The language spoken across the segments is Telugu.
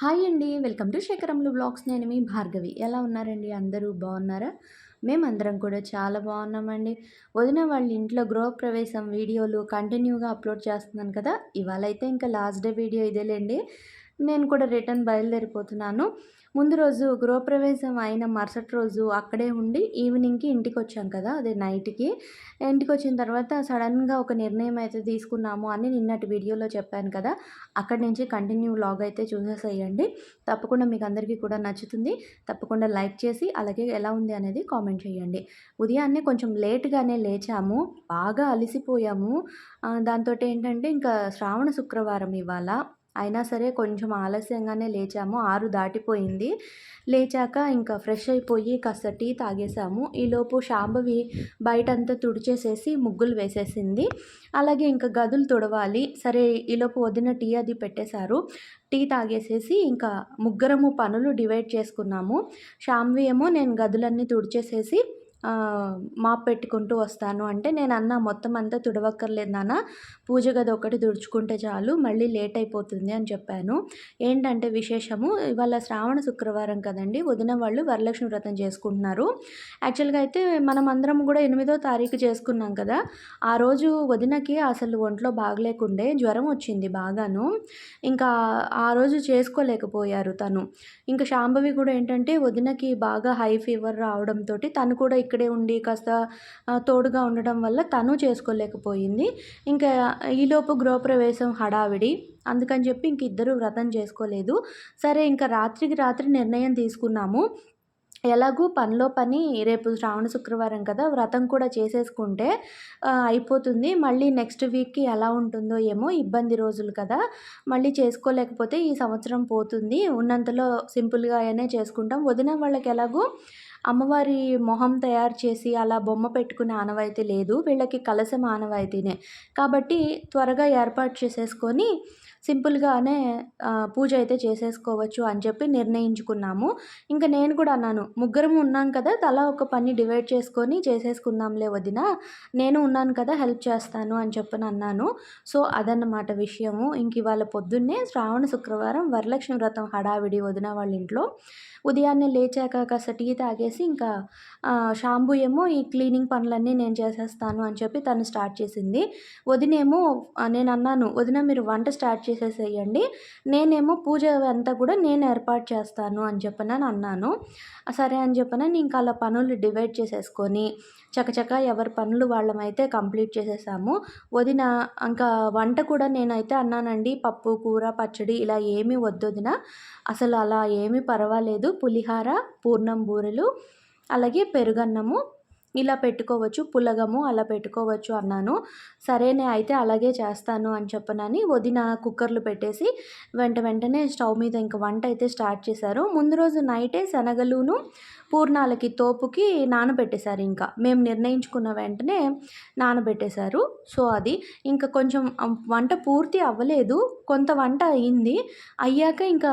హాయ్ అండి. వెల్కమ్ టు శేఖరంలు బ్లాగ్స్. నేను మీ భార్గవి. ఎలా ఉన్నారండి? అందరూ బాగున్నారా? మేమందరం కూడా చాలా బాగున్నామండి. వదిన వాళ్ళ ఇంట్లో గృహప్రవేశం వీడియోలు కంటిన్యూగా అప్లోడ్ చేస్తున్నాను కదా. ఇవాళ అయితే ఇంకా లాస్ట్ డే వీడియో ఇదేలేండి. నేను కూడా రిటర్న్ బయలుదేరిపోతున్నాను. ముందు రోజు గృహప్రవేశం అయిన మరుసటి రోజు అక్కడే ఉండి ఈవినింగ్కి ఇంటికి వచ్చాం కదా అదే నైట్కి. ఇంటికి వచ్చిన తర్వాత సడన్గా ఒక నిర్ణయం అయితే తీసుకున్నాము అని నిన్నటి వీడియోలో చెప్పాను కదా అక్కడి నుంచి కంటిన్యూ వ్లాగ్ అయితే చూసేసేయండి. తప్పకుండా మీకు అందరికీ కూడా నచ్చుతుంది. తప్పకుండా లైక్ చేసి అలాగే ఎలా ఉంది అనేది కామెంట్ చేయండి. ఉదయాన్నే కొంచెం లేట్గానే లేచాము బాగా అలసిపోయాము. దాంతో ఏంటంటే ఇంకా శ్రావణ శుక్రవారం ఇవాళ. అయినా సరే కొంచెం ఆలస్యంగానే లేచాము. ఆరు దాటిపోయింది. లేచాక ఇంకా ఫ్రెష్ అయిపోయి కాస్త టీ తాగేసాము. ఈలోపు శాంభవి బయటంతా తుడిచేసేసి ముగ్గులు వేసేసింది. అలాగే ఇంకా గదులు తుడవాలి. సరే ఈలోపు వదిన టీ అది పెట్టేశారు. టీ తాగేసేసి ఇంకా ముగ్గురము పనులు డివైడ్ చేసుకున్నాము. శాంభవి ఏమో నేను గదులన్నీ తుడిచేసేసి మాప్ పెట్టుకుంటూ వస్తాను. అంటే నేను అన్న మొత్తం అంతా తుడవక్కర్లేదు నాన్న. పూజ గది ఒకటి తుడుచుకుంటే చాలు మళ్ళీ లేట్ అయిపోతుంది అని చెప్పాను. ఏంటంటే విశేషము ఇవాళ శ్రావణ శుక్రవారం కదండి వదిన వాళ్ళు వరలక్ష్మి వ్రతం చేసుకుంటున్నారు. యాక్చువల్గా అయితే మనం అందరం కూడా ఎనిమిదో తారీఖు చేసుకున్నాం కదా. ఆ రోజు వదినకి అసలు ఒంట్లో బాగలేకుండే జ్వరం వచ్చింది బాగాను. ఇంకా ఆ రోజు చేసుకోలేకపోయారు తను. ఇంకా శాంభవి కూడా ఏంటంటే వదినకి బాగా హై ఫీవర్ రావడంతో తను కూడా ఇక్కడ ఉండి కాస్త తోడుగా ఉండడం వల్ల తను చేసుకోలేకపోయింది. ఇంకా ఈలోపు గృహప్రవేశం హడావిడి. అందుకని చెప్పి ఇంక ఇద్దరు వ్రతం చేసుకోలేదు. సరే ఇంకా రాత్రికి రాత్రి నిర్ణయం తీసుకున్నాము. ఎలాగూ పనిలో పని రేపు శ్రావణ శుక్రవారం కదా వ్రతం కూడా చేసేసుకుంటే అయిపోతుంది. మళ్ళీ నెక్స్ట్ వీక్కి ఎలా ఉంటుందో ఏమో ఇబ్బంది రోజులు కదా. మళ్ళీ చేసుకోలేకపోతే ఈ సంవత్సరం పోతుంది. ఉన్నంతలో సింపుల్గా అయినా చేసుకుంటాం. వదిన వాళ్ళకి ఎలాగో అమ్మవారి మొహం తయారు చేసి అలా బొమ్మ పెట్టుకునే ఆనవాయితీ లేదు. వీళ్ళకి కలశం ఆనవాయితీనే. కాబట్టి త్వరగా ఏర్పాటు చేసేసుకొని సింపుల్గానే పూజ అయితే చేసేసుకోవచ్చు అని చెప్పి నిర్ణయించుకున్నాము. ఇంకా నేను కూడా అన్నాను ముగ్గురం ఉన్నాం కదా తలా ఒక పని డివైడ్ చేసుకొని చేసేసుకుందాంలే వదిన నేను ఉన్నాను కదా హెల్ప్ చేస్తాను అని చెప్పని అన్నాను. సో అదన్నమాట విషయము. ఇంక ఇవాళ పొద్దున్నే శ్రావణ శుక్రవారం వరలక్ష్మి వ్రతం హడావిడి వదిన వాళ్ళ ఇంట్లో. ఉదయాన్నే లేచాక కాస్త టీ తాగేసి ఇంకా షాంబూ ఏమో ఈ క్లీనింగ్ పనులన్నీ నేను చేసేస్తాను అని చెప్పి తను స్టార్ట్ చేసింది. వదినేమో నేను అన్నాను వదిన మీరు వంట స్టార్ట్ చేసి చేసేసేయండి నేనేమో పూజ అంతా కూడా నేను ఏర్పాటు చేస్తాను అని చెప్పనని అన్నాను. సరే అని చెప్పనని ఇంకా అలా పనులు డివైడ్ చేసేసుకొని చకచక ఎవరి పనులు వాళ్ళమైతే కంప్లీట్ చేసేసాము. వదిన ఇంకా వంట కూడా నేనైతే అన్నానండి. పప్పు కూర పచ్చడి ఇలా ఏమీ వద్దొదిన అసలు అలా ఏమీ పర్వాలేదు. పులిహార పూర్ణం బూరెలు అలాగే పెరుగన్నము ఇలా పెట్టుకోవచ్చు పులగము అలా పెట్టుకోవచ్చు అన్నాను. సరేనే అయితే అలాగే చేస్తాను అని చెప్పనని వదిన కుక్కర్లు పెట్టేసి వెంట వెంటనే స్టవ్ మీద ఇంక వంట అయితే స్టార్ట్ చేశారు. ముందు రోజు నైటే శనగలును పూర్ణాలకి తోపుకి నానబెట్టేశారు ఇంకా. మేము నిర్ణయించుకున్న వెంటనే నానబెట్టేశారు. సో అది ఇంకా కొంచెం వంట పూర్తి అవ్వలేదు. కొంత వంట అయింది. అయ్యాక ఇంకా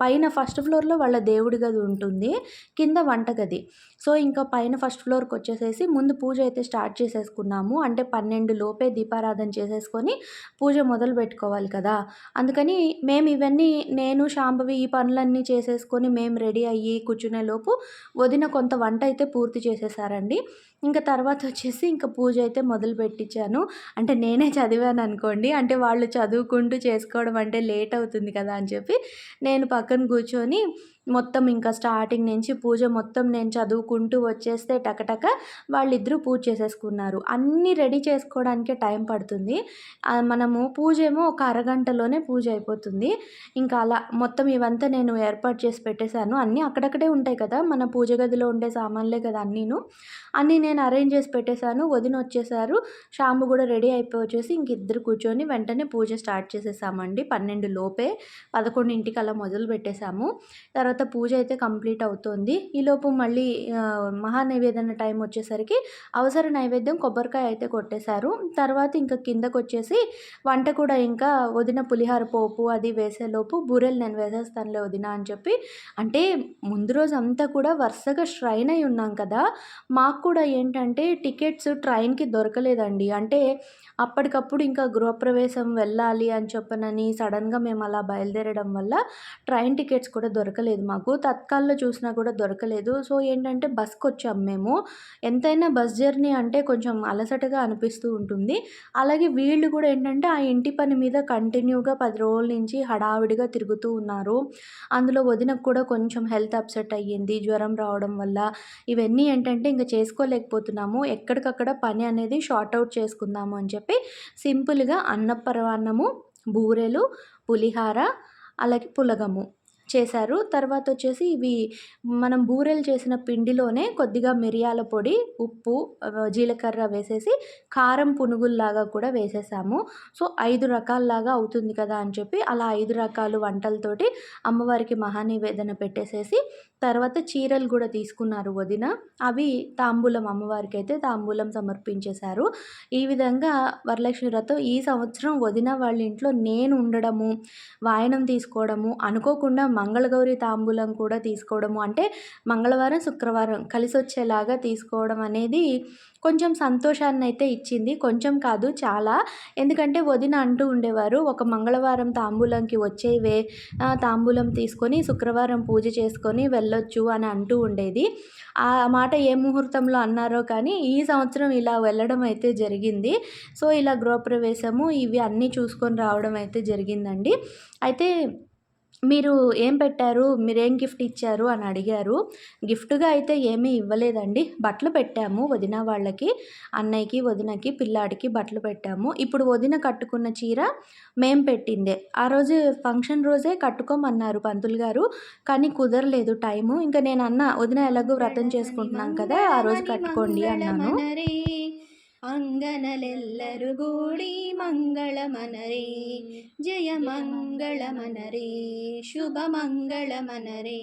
పైన ఫస్ట్ ఫ్లోర్లో వాళ్ళ దేవుడి గది ఉంటుంది. కింద వంటగది. సో ఇంకా పైన ఫస్ట్ ఫ్లోర్కి వచ్చేసేసి ముందు పూజ అయితే స్టార్ట్ చేసేసుకున్నాము. అంటే పన్నెండు లోపే దీపారాధన చేసేసుకొని పూజ మొదలు పెట్టుకోవాలి కదా. అందుకని మేము ఇవన్నీ నేను శాంభవి ఈ పనులన్నీ చేసేసుకొని మేము రెడీ అయ్యి కూర్చునే లోపు వదిన కొంత వంట అయితే పూర్తి చేసేసారండి. ఇంకా తర్వాత వచ్చేసి ఇంకా పూజ అయితే మొదలు పెట్టించాను. అంటే నేనే చదివాను అనుకోండి. అంటే వాళ్ళు చదువుకుంటూ చేసుకోవడం అంటే లేట్ అవుతుంది కదా అని చెప్పి నేను పక్కన కూర్చొని మొత్తం ఇంకా స్టార్టింగ్ నుంచి పూజ మొత్తం నేను చదువుకుంటూ వచ్చేస్తే టకటక వాళ్ళిద్దరూ పూజ చేసేసుకున్నారు. అన్నీ రెడీ చేసుకోవడానికే టైం పడుతుంది. మనము పూజ ఏమో ఒక అరగంటలోనే పూజ అయిపోతుంది. ఇంకా అలా మొత్తం ఇవంతా నేను ఏర్పాటు చేసి పెట్టేశాను. అన్నీ అక్కడక్కడే ఉంటాయి కదా మన పూజ గదిలో ఉండే సామాన్లే కదా అన్నీను. అన్నీ నేను అరేంజ్ చేసి పెట్టేశాను. వదిన వచ్చేసారు షాంబు కూడా రెడీ అయిపోయి వచ్చేసి ఇంక ఇద్దరు కూర్చొని వెంటనే పూజ స్టార్ట్ చేసేసామండి. పన్నెండు లోపే పదకొండింటికి అలా మొదలు పెట్టేశాము. తర్వాత తర్వాత పూజ అయితే కంప్లీట్ అవుతుంది. ఈలోపు మళ్ళీ మహా టైం వచ్చేసరికి అవసర నైవేద్యం కొబ్బరికాయ అయితే కొట్టేశారు. తర్వాత ఇంకా కిందకు వచ్చేసి వంట కూడా ఇంకా వదిన పులిహార పోపు అది వేసేలోపు బూరెలు నేను వేసేస్తానులే వదిన అని చెప్పి అంటే ముందు రోజు అంతా కూడా వరుసగా ష్రైన్ అయి ఉన్నాం కదా మాకు కూడా ఏంటంటే టికెట్స్ ట్రైన్‌కి దొరకలేదండి. అంటే అప్పటికప్పుడు ఇంకా గృహప్రవేశం వెళ్ళాలి అని చెప్పనని సడన్‌గా మేము అలా బయలుదేరడం వల్ల ట్రైన్ టికెట్స్ కూడా దొరకలేదు. మాకు. తత్కాల్‌లో చూసినా కూడా దొరకలేదు. సో ఏంటంటే బస్‌కొచ్చాము మేము. ఎంతైనా బస్ జర్నీ అంటే కొంచెం అలసటగా అనిపిస్తూ ఉంటుంది. అలాగే వీళ్ళు కూడా ఏంటంటే ఆ ఇంటి పని మీద కంటిన్యూగా పది రోజుల నుంచి హడావిడిగా తిరుగుతూ ఉన్నారు. అందులో వదినకు కూడా కొంచెం హెల్త్ అప్సెట్ అయ్యింది. జ్వరం రావడం వల్ల. ఇవన్నీ ఏంటంటే ఇంక చేసుకోలేకపోతున్నాము. ఎక్కడికక్కడ పని అనేది షార్ట్ అవుట్ చేసుకుందాము అని చెప్పి సింపుల్‌గా అన్నపరవాన్నము బూరెలు, పులిహార, అలాగే పులగము చేశారు. తర్వాత వచ్చేసి ఇవి మనం బూరెలు చేసిన పిండిలోనే కొద్దిగా మిరియాల పొడి, ఉప్పు, జీలకర్ర వేసేసి కారం పునుగుల్లాగా కూడా వేసేసాము. సో ఐదు రకాలలాగా అవుతుంది కదా అని చెప్పి అలా ఐదు రకాలు వంటలతోటి అమ్మవారికి మహానివేదన పెట్టేసేసి తర్వాత చీరలు కూడా తీసుకున్నారు వదిన. అవి తాంబూలం అమ్మవారికైతే తాంబూలం సమర్పించేశారు. ఈ విధంగా వరలక్ష్మి వ్రతం ఈ సంవత్సరం వదిన వాళ్ళ ఇంట్లో నేను ఉండడము, వాయనం తీసుకోవడము, అనుకోకుండా మంగళగౌరి తాంబూలం కూడా తీసుకోవడము అంటే మంగళవారం, శుక్రవారం కలిసి వచ్చేలాగా తీసుకోవడం అనేది కొంచెం సంతోషాన్ని అయితే ఇచ్చింది. కొంచెం కాదు చాలా. ఎందుకంటే వదిన అంటూ ఉండేవారు, "ఒక మంగళవారం తాంబూలంకి వచ్చేవే తాంబూలం తీసుకొని శుక్రవారం పూజ చేసుకొని వెళ్ళొచ్చు" అని అంటూ ఉండేది. ఆ మాట ఏ ముహూర్తంలో అన్నారో కానీ ఈ సంవత్సరం ఇలా వెళ్ళడం అయితే జరిగింది. సో ఇలా గృహప్రవేశము ఇవి అన్నీ చూసుకొని రావడం అయితే జరిగిందండి. అయితే మీరు ఏం పెట్టారు? మీరేం గిఫ్ట్ ఇచ్చారు? అని అడిగారు. గిఫ్ట్‌గా అయితే ఏమీ ఇవ్వలేదండి. బట్టలు పెట్టాము వదిన వాళ్ళకి. అన్నయ్యకి, వదినకి, పిల్లాడికి బట్టలు పెట్టాము. ఇప్పుడు వదిన కట్టుకున్న చీర మేము పెట్టిందే. ఆ రోజు ఫంక్షన్ రోజే కట్టుకోమన్నారు పంతులు గారు. కానీ కుదరలేదు టైము. ఇంక నేను అన్నా, "వదిన ఎలాగో వ్రతం చేసుకుంటున్నాం కదా! ఆ రోజు కట్టుకోండి" అన్నాను. మంగళమనరే అంగనలెల్లరు గూడి మంగళమనరే జయ మంగళమనరే శుభ మంగళమనరే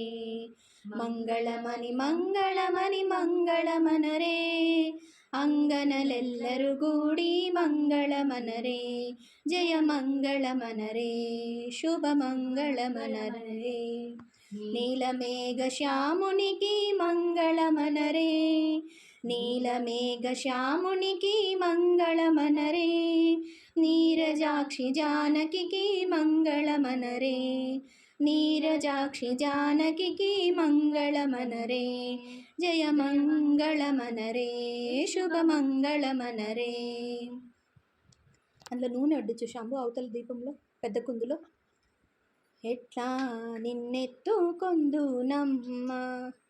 మంగళమని మంగళమని మంగళమనరే అంగనలెల్లరు గూడి మంగళమనరే జయ మంగళమనరే శుభ మంగళమనరే నీలమేఘ శ్యామునికి మంగళమనరే నీలమేఘ శ్యామునికి మంగళమనరే నీరజాక్షి జానకి మంగళమనరే నీరజాక్షి జానకికి మంగళమనరే జయ మంగళమనరే శుభ మంగళమనరే. అందులో నూనె అడ్డు శాంబు అవతల దీపంలో పెద్ద కుందులో. ఎట్లా నిన్నెత్తు నిన్నెత్తుకొందునమ్మ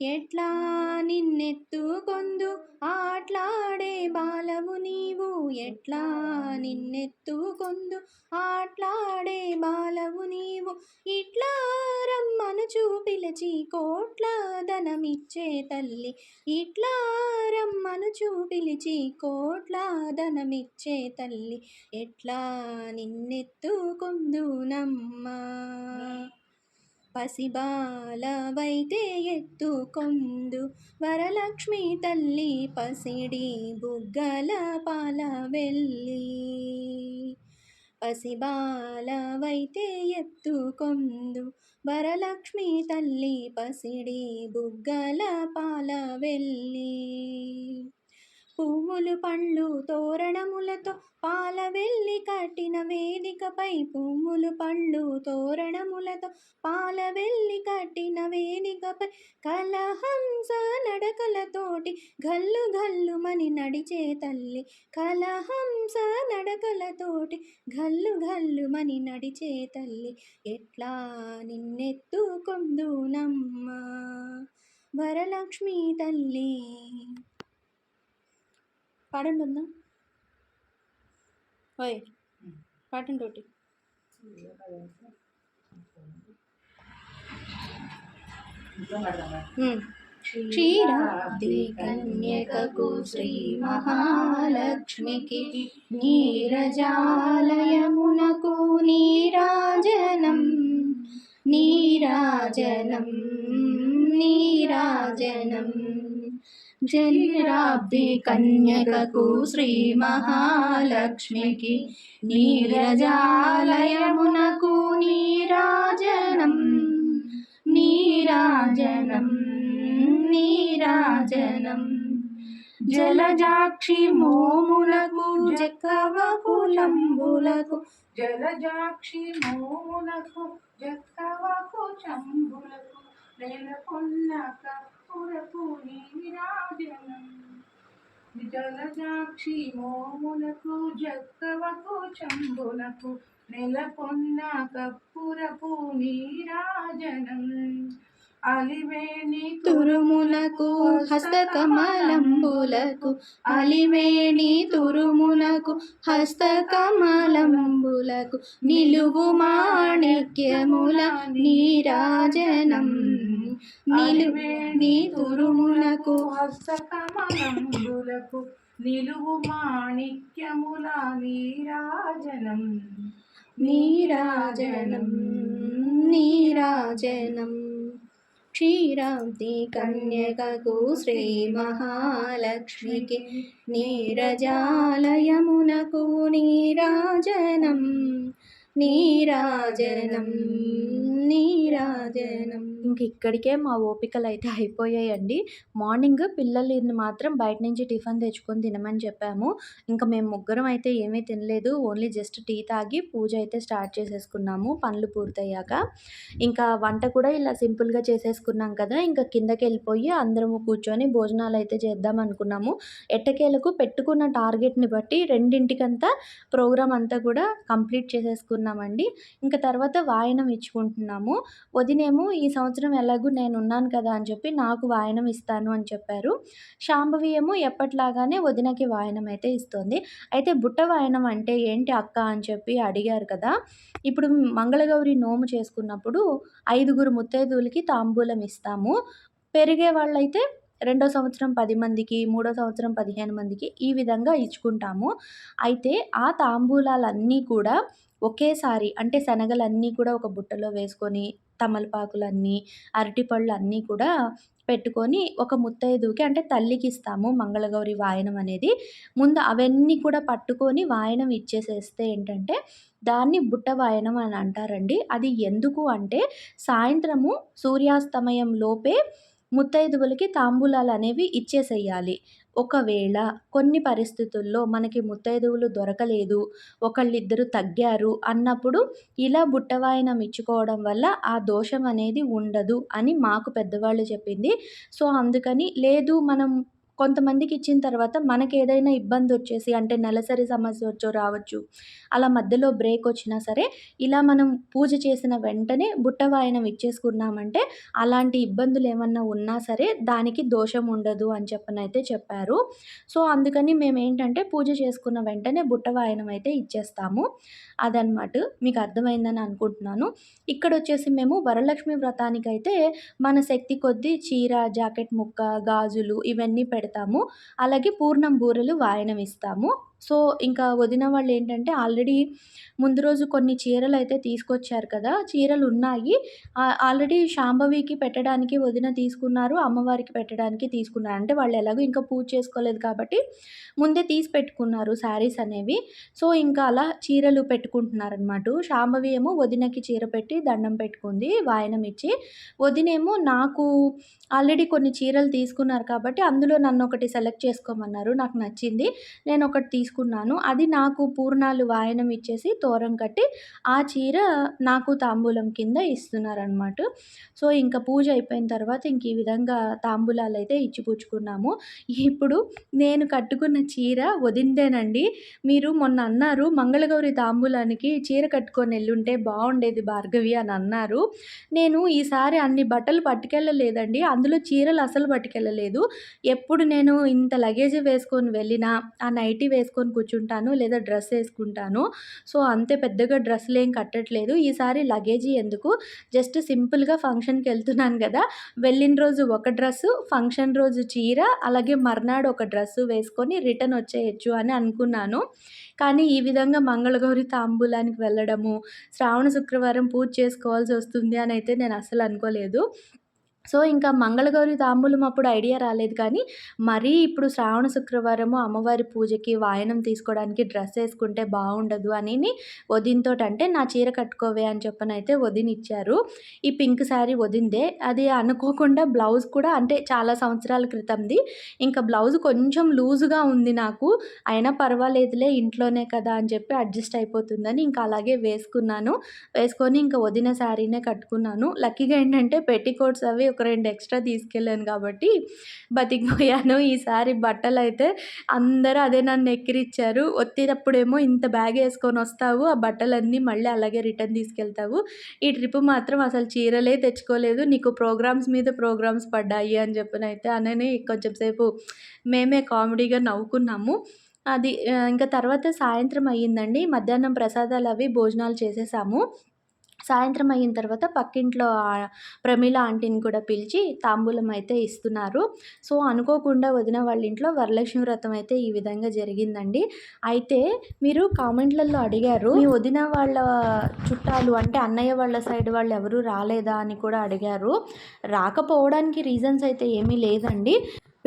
ఎట్లా నిన్నెత్తుకొందు? ఆట్లాడే బాలవు నీవు. ఎట్లా నిన్నెత్తుకొందు? ఆట్లాడే బాలవు నీవు. ఇట్లా రమ్మనుచు పిలిచి కోట్ల ధనమిచ్చే తల్లి. ఇట్లా రమ్మనుచు పిలిచి కోట్ల ధనమిచ్చే తల్లి. ఎట్లా నిన్నెత్తుకొందునమ్మా? పసిబాలవైతే ఎత్తుకొందు వరలక్ష్మి తల్లి పసిడి బుగ్గల పాల వెళ్ళి పసిబాలవైతే ఎత్తుకొందు వరలక్ష్మి తల్లి పసిడి బుగ్గల పాల వెళ్ళి పువ్వులు పండ్లు తోరణములతో పాల వెళ్ళి కట్టిన వేదికపై పువ్వులు పళ్ళు తోరణములతో పాల వెళ్ళి కట్టిన వేదికపై కలహంస నడకలతోటి గల్లు గల్లుమని నడిచే తల్లి. కలహంస నడకలతోటి గల్లు గల్లుమని నడిచే తల్లి. ఎట్లా నిన్నెత్తుకొందునమ్మా వరలక్ష్మి తల్లి. పాడండి ఉందా ఓయ్ పాటండి ఒకటి ఉమ్. క్షీరాబ్ది కన్యకకు శ్రీ మహాలక్ష్మికి నీరజాలయమునకు నీరాజనం నీరాజనం నీరాజనం. జలరాబ్ది కన్యకకు శ్రీ మహాలక్ష్మికి నీరజాలయమునకు నీరాజనం. నీరాజనం నీరాజనం. జలజాక్షి మోములకు జక్కవకులంబులకు జలజాక్షి మోములకు జక్కవకు చంబులకు నెలకొన్న కప్పురకు జలజాక్షి మోములకు జక్కవకు చంబులకు నెలకొన్న కప్పురపు నీరాజనం. అలివేణి తురుములకు హస్తకమలంబులకు అలివేణి తురుములకు హస్తకమలంబులకు నిలువు మాణిక్యముల నీరాజనం. నిలువేణి తురుములకు హస్తకమలంబులకు నిలువు మాణిక్యముల నీరాజనం. నీరాజనం నీరాజనం. క్షీరాబ్ది కన్యకకు శ్రీ మహాలక్ష్మికి నీరజాలయమునకు నీరాజనం. నీరాజనం నీరాజనం. ఇంక ఇక్కడికే మా ఓపికలు అయితే అయిపోయాయండి. మార్నింగ్ పిల్లల్ని మాత్రం బయట నుంచి టిఫిన్ తెచ్చుకొని తినమని చెప్పాము. ఇంకా మేము ముగ్గురం అయితే ఏమీ తినలేదు. ఓన్లీ జస్ట్ టీ తాగి పూజ అయితే స్టార్ట్ చేసేసుకున్నాము. పనులు పూర్తయ్యాక. ఇంకా వంట కూడా ఇలా సింపుల్గా చేసేసుకున్నాం కదా. ఇంకా కిందకి వెళ్ళిపోయి అందరము కూర్చొని భోజనాలు అయితే చేద్దాం అనుకున్నాము. ఎట్టకేలకు పెట్టుకున్న టార్గెట్ని బట్టి రెండింటికంతా ప్రోగ్రామ్ అంతా కూడా కంప్లీట్ చేసేసుకున్నామండి. ఇంకా తర్వాత వాయనం ఇచ్చుకుంటున్నాము. వదినేమో ఈ సంవత్సరం సంవత్సరం ఎలాగూ నేను ఉన్నాను కదా అని చెప్పి నాకు వాయనం ఇస్తాను అని చెప్పారు. శాంభవి ఏమో ఎప్పట్లాగానే వదినకి వాయనం అయితే ఇస్తుంది. అయితే బుట్ట వాయనం అంటే ఏంటి అక్క అని చెప్పి అడిగారు కదా. ఇప్పుడు మంగళగౌరి నోము చేసుకున్నప్పుడు ఐదుగురు ముత్తైదువులకి తాంబూలం ఇస్తాము. పెరిగే వాళ్ళైతే రెండో సంవత్సరం పది మందికి మూడో సంవత్సరం పదిహేను మందికి ఈ విధంగా ఇచ్చుకుంటాము. అయితే ఆ తాంబూలాలన్నీ కూడా ఒకేసారి అంటే శనగలన్నీ కూడా ఒక బుట్టలో వేసుకొని తమలపాకులన్నీ అరటిపళ్ళు అన్నీ కూడా పెట్టుకొని ఒక ముత్తైదుకి అంటే తల్లికి ఇస్తాము మంగళగౌరి వాయనం అనేది. ముందు అవన్నీ కూడా పట్టుకొని వాయనం ఇచ్చేసేస్తే ఏంటంటే దాన్ని బుట్ట వాయనం అని అంటారండి. అది ఎందుకు అంటే సాయంత్రము సూర్యాస్తమయం లోపే ముత్తైదువులకి తాంబూలాలు అనేవి ఇచ్చేసేయాలి. ఒకవేళ కొన్ని పరిస్థితుల్లో మనకి ముత్తైదువులు దొరకలేదు ఒకళ్ళిద్దరు తగ్గారు అన్నప్పుడు ఇలా బుట్టవాయనం ఇచ్చుకోవడం వల్ల ఆ దోషం అనేది ఉండదు అని మాకు పెద్దవాళ్ళు చెప్పింది. సో అందుకని లేదు మనం కొంతమందికి ఇచ్చిన తర్వాత మనకి ఏదైనా ఇబ్బంది వచ్చేసి అంటే నెలసరి సమస్య వచ్చో రావచ్చు అలా మధ్యలో బ్రేక్ వచ్చినా సరే ఇలా మనం పూజ చేసిన వెంటనే బుట్ట వాయనం ఇచ్చేసుకున్నామంటే అలాంటి ఇబ్బందులు ఏమన్నా ఉన్నా సరే దానికి దోషం ఉండదు అని చెప్పనైతే చెప్పారు. సో అందుకని మేము ఏంటంటే పూజ చేసుకున్న వెంటనే బుట్టవాయనం అయితే ఇచ్చేస్తాము. అదనమాట మీకు అర్థమైందని అనుకుంటున్నాను. ఇక్కడ వచ్చేసి మేము వరలక్ష్మి వ్రతానికి అయితే మన శక్తి కొద్దీ చీర జాకెట్ ముక్క గాజులు ఇవన్నీ పెడతాము. అలాగే పూర్ణం బూరెలు వాయనం ఇస్తాము సో ఇంకా వదిన వాళ్ళు ఏంటంటే ఆల్రెడీ ముందు రోజు కొన్ని చీరలు అయితే తీసుకొచ్చారు కదా చీరలు ఉన్నాయి ఆల్రెడీ శాంభవికి పెట్టడానికి వదిన తీసుకున్నారు అమ్మవారికి పెట్టడానికి తీసుకున్నారు. అంటే వాళ్ళు ఎలాగో ఇంకా పూజ చేసుకోలేదు కాబట్టి ముందే తీసి పెట్టుకున్నారు శారీస్ అనేవి. సో ఇంకా అలా చీరలు పెట్టుకుంటున్నారనమాట శాంభవి ఏమో వదినకి చీర పెట్టి దండం పెట్టుకుంది వాయనం ఇచ్చి వదినేమో నాకు ఆల్రెడీ కొన్ని చీరలు తీసుకున్నారు కాబట్టి అందులో నన్ను ఒకటి సెలెక్ట్ చేసుకోమన్నారు. నాకు నచ్చింది. నేను ఒకటి తీసుకున్నాను. అది నాకు పూర్ణాలు వాయనం ఇచ్చేసి తోరం కట్టి ఆ చీర నాకు తాంబూలం కింద ఇస్తున్నారనమాట సో ఇంకా పూజ అయిపోయిన తర్వాత ఇంక ఈ విధంగా తాంబూలాలు అయితే ఇచ్చిపుచ్చుకున్నాము ఇప్పుడు నేను కట్టుకున్న చీర వదిందేనండి. మీరు మొన్న అన్నారు మంగళగౌరి తాంబూలానికి చీర కట్టుకొని వెళ్ళుంటే బాగుండేది భార్గవి అని అన్నారు. నేను ఈసారి అన్ని బట్టలు పట్టుకెళ్ళలేదండి. అందులో చీరలు అసలు పట్టుకెళ్ళలేదు. ఎప్పుడు నేను ఇంత లగేజ్ వేసుకొని వెళ్ళినా ఆ నైటీ వేసుకొని కూర్చుంటాను లేదా డ్రెస్ వేసుకుంటాను. సో అంతే పెద్దగా డ్రెస్సులు ఏం కట్టట్లేదు. ఈసారి లగేజీ ఎందుకు? జస్ట్ సింపుల్గా ఫంక్షన్కి వెళ్తున్నాను కదా. వెళ్ళిన రోజు ఒక డ్రెస్సు ఫంక్షన్ రోజు చీర అలాగే మర్నాడు ఒక డ్రెస్సు వేసుకొని రిటర్న్ వచ్చేయచ్చు అని అనుకున్నాను. కానీ ఈ విధంగా మంగళగౌరి తాంబూలానికి వెళ్ళడము శ్రావణ శుక్రవారం పూజ చేసుకోవాల్సి వస్తుంది అని అయితే నేను అసలు అనుకోలేదు. సో ఇంకా మంగళగౌరి తాంబూలం అప్పుడు ఐడియా రాలేదు కానీ మరీ ఇప్పుడు శ్రావణ శుక్రవారము అమ్మవారి పూజకి వాయనం తీసుకోవడానికి డ్రెస్ వేసుకుంటే బాగుండదు అని వదినతో అంటే నా చీర కట్టుకోవే అని చెప్పని అయితే వదిన ఇచ్చారు. ఈ పింక్ శారీ వదిందే. అది అనుకోకుండా బ్లౌజ్ కూడా అంటే చాలా సంవత్సరాల క్రితంది. ఇంకా బ్లౌజ్ కొంచెం లూజుగా ఉంది నాకు. అయినా పర్వాలేదులే ఇంట్లోనే కదా అని చెప్పి అడ్జస్ట్ అయిపోతుందని ఇంకా అలాగే వేసుకున్నాను. వేసుకొని ఇంకా వదిన శారీనే కట్టుకున్నాను. లక్కీగా ఏంటంటే పెట్టికోట్స్ అవి ఒక రెండు ఎక్స్ట్రా తీసుకెళ్ళాను కాబట్టి బతికిపోయాను. ఈసారి బట్టలు అయితే అందరూ అదే నన్ను ఎక్కిరిచ్చారు. వచ్చేటప్పుడేమో ఇంత బ్యాగ్ వేసుకొని వస్తావు ఆ బట్టలన్నీ మళ్ళీ అలాగే రిటర్న్ తీసుకెళ్తావు. ఈ ట్రిప్ మాత్రం అసలు చీరలే తెచ్చుకోలేదు. నీకు ప్రోగ్రామ్స్ మీద ప్రోగ్రామ్స్ పడ్డాయి అని చెప్పినైతే అయితే అనని కొంచెం సేపు మేమే కామెడీగా నవ్వుకున్నాము. అది ఇంకా తర్వాత సాయంత్రం అయ్యిందండి. మధ్యాహ్నం ప్రసాదాలు అవి భోజనాలు చేసేసాము. సాయంత్రం అయిన తర్వాత పక్కింట్లో ప్రమీల ఆంటీని కూడా పిలిచి తాంబూలం అయితే ఇస్తున్నారు. సో అనుకోకుండా వదిన వాళ్ళ ఇంట్లో వరలక్ష్మి వ్రతం అయితే ఈ విధంగా జరిగిందండి. అయితే మీరు కామెంట్లలో అడిగారు మీ వదిన వాళ్ళ చుట్టాలు అంటే అన్నయ్య వాళ్ళ సైడ్ వాళ్ళు ఎవరు రాలేదా అని కూడా అడిగారు. రాకపోవడానికి రీజన్స్ అయితే ఏమీ లేదండి.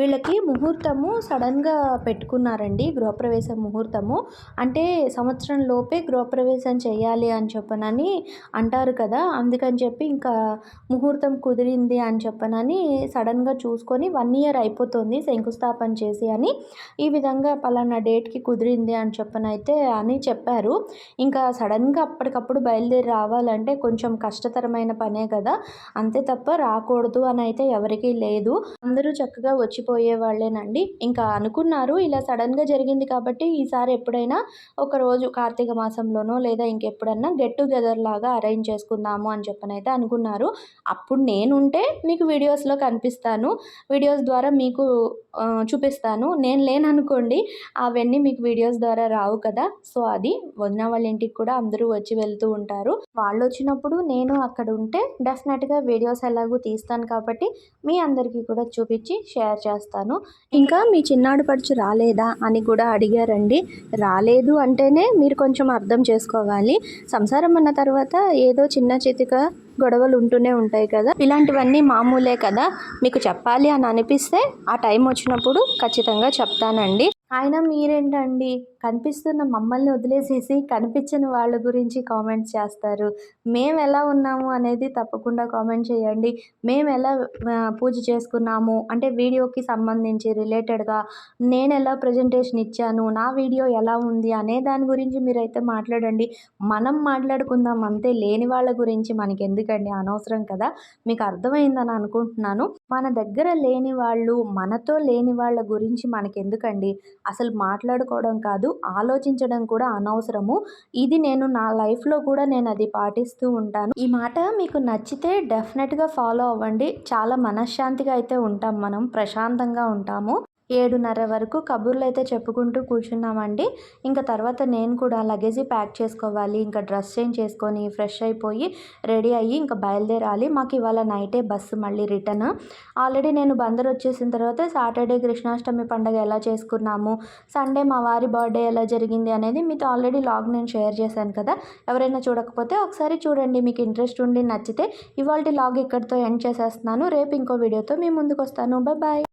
వీళ్ళకి ముహూర్తము సడన్గా పెట్టుకున్నారండి గృహప్రవేశం ముహూర్తము. అంటే సంవత్సరం లోపే గృహప్రవేశం చేయాలి అని చెప్పనని అంటారు కదా. అందుకని చెప్పి ఇంకా ముహూర్తం కుదిరింది అని చెప్పనని సడన్గా చూసుకొని వన్ ఇయర్ అయిపోతుంది శంకుస్థాపన చేసి అని. ఈ విధంగా పలానా డేట్కి కుదిరింది అని చెప్పనైతే అని చెప్పారు. ఇంకా సడన్గా అప్పటికప్పుడు బయలుదేరి రావాలంటే కొంచెం కష్టతరమైన పనే కదా. అంతే తప్ప రాకూడదు అని అయితే ఎవరికీ లేదు. అందరూ చక్కగా వెళ్ళిపోయే వాళ్ళేనండి ఇంకా అనుకున్నారు ఇలా సడన్గా జరిగింది కాబట్టి ఈసారి ఎప్పుడైనా ఒకరోజు కార్తీక మాసంలోనో లేదా ఇంకెప్పుడన్నా గెట్ టుగెదర్ లాగా అరేంజ్ చేసుకుందాము అని చెప్పనైతే అనుకున్నారు. అప్పుడు నేనుంటే మీకు వీడియోస్లో కనిపిస్తాను. వీడియోస్ ద్వారా మీకు చూపిస్తాను. నేను లేననుకోండి అవన్నీ మీకు వీడియోస్ ద్వారా రావు కదా. సో అది వదిన వాళ్ళ ఇంటికి కూడా అందరూ వచ్చి వెళ్తూ ఉంటారు. వాళ్ళు వచ్చినప్పుడు నేను అక్కడ ఉంటే డెఫినెట్గా వీడియోస్ ఎలాగూ తీస్తాను కాబట్టి మీ అందరికీ కూడా చూపించి షేర్ చేస్తాను. ఇంకా మీ చిన్నాడు పడుచు రాలేదా అని కూడా అడిగారండి. రాలేదు అంటేనే మీరు కొంచెం అర్థం చేసుకోవాలి. సంసారం అన్న తర్వాత ఏదో చిన్న చితిక గొడవలు ఉంటూనే ఉంటాయి కదా. ఇలాంటివన్నీ మామూలే కదా. మీకు చెప్పాలి అని అనిపిస్తే ఆ టైం వచ్చినప్పుడు ఖచ్చితంగా చెప్తానండి. అయినా మీరేంటండి? కనిపిస్తున్న మమ్మల్ని వదిలేసేసి కనిపించని వాళ్ళ గురించి కామెంట్స్ చేస్తారు. మేము ఎలా ఉన్నాము అనేది తప్పకుండా కామెంట్ చేయండి. మేము ఎలా పూజ చేసుకున్నాము అంటే వీడియోకి సంబంధించి రిలేటెడ్గా నేను ఎలా ప్రజెంటేషన్ ఇచ్చాను నా వీడియో ఎలా ఉంది అనే దాని గురించి మీరైతే మాట్లాడండి. మనం మాట్లాడుకుందాం అంతే లేని వాళ్ళ గురించి మనకి ఎందుకండి అనవసరం కదా? మీకు అర్థమైందని అనుకుంటున్నాను. మన దగ్గర లేని వాళ్ళు మనతో లేని వాళ్ళ గురించి మనకెందుకండి అసలు మాట్లాడుకోవడం కాదు. ఆలోచించడం కూడా అనవసరము. ఇది నేను నా లైఫ్లో కూడా నేను అది పాటిస్తూ ఉంటాను. ఈ మాట మీకు నచ్చితే డెఫినెట్గా ఫాలో అవ్వండి. చాలా మనశ్శాంతిగా అయితే ఉంటాం మనం. ప్రశాంతంగా ఉంటాము. ఏడున్నర వరకు కబుర్లు అయితే చెప్పుకుంటూ కూర్చున్నామండి. ఇంకా తర్వాత నేను కూడా లగేజీ ప్యాక్ చేసుకోవాలి ఇంకా డ్రెస్ చేంజ్ చేసుకొని ఫ్రెష్ అయిపోయి రెడీ అయ్యి ఇంకా బయలుదేరాలి. మాకు ఇవాళ నైటే బస్సు మళ్ళీ రిటర్న్. ఆల్రెడీ నేను బందర్ వచ్చేసిన తర్వాత సాటర్డే కృష్ణాష్టమి పండుగ ఎలా చేసుకున్నాము సండే మా వారి బర్త్డే ఎలా జరిగింది అనేది మీతో ఆల్రెడీ లాగ్ నేను షేర్ చేశాను కదా. ఎవరైనా చూడకపోతే ఒకసారి చూడండి మీకు ఇంట్రెస్ట్ ఉండి నచ్చితే ఇవాళ లాగ్ ఇక్కడితో ఎండ్ చేసేస్తున్నాను. రేపు ఇంకో వీడియోతో మీ ముందుకు వస్తాను. బాయ్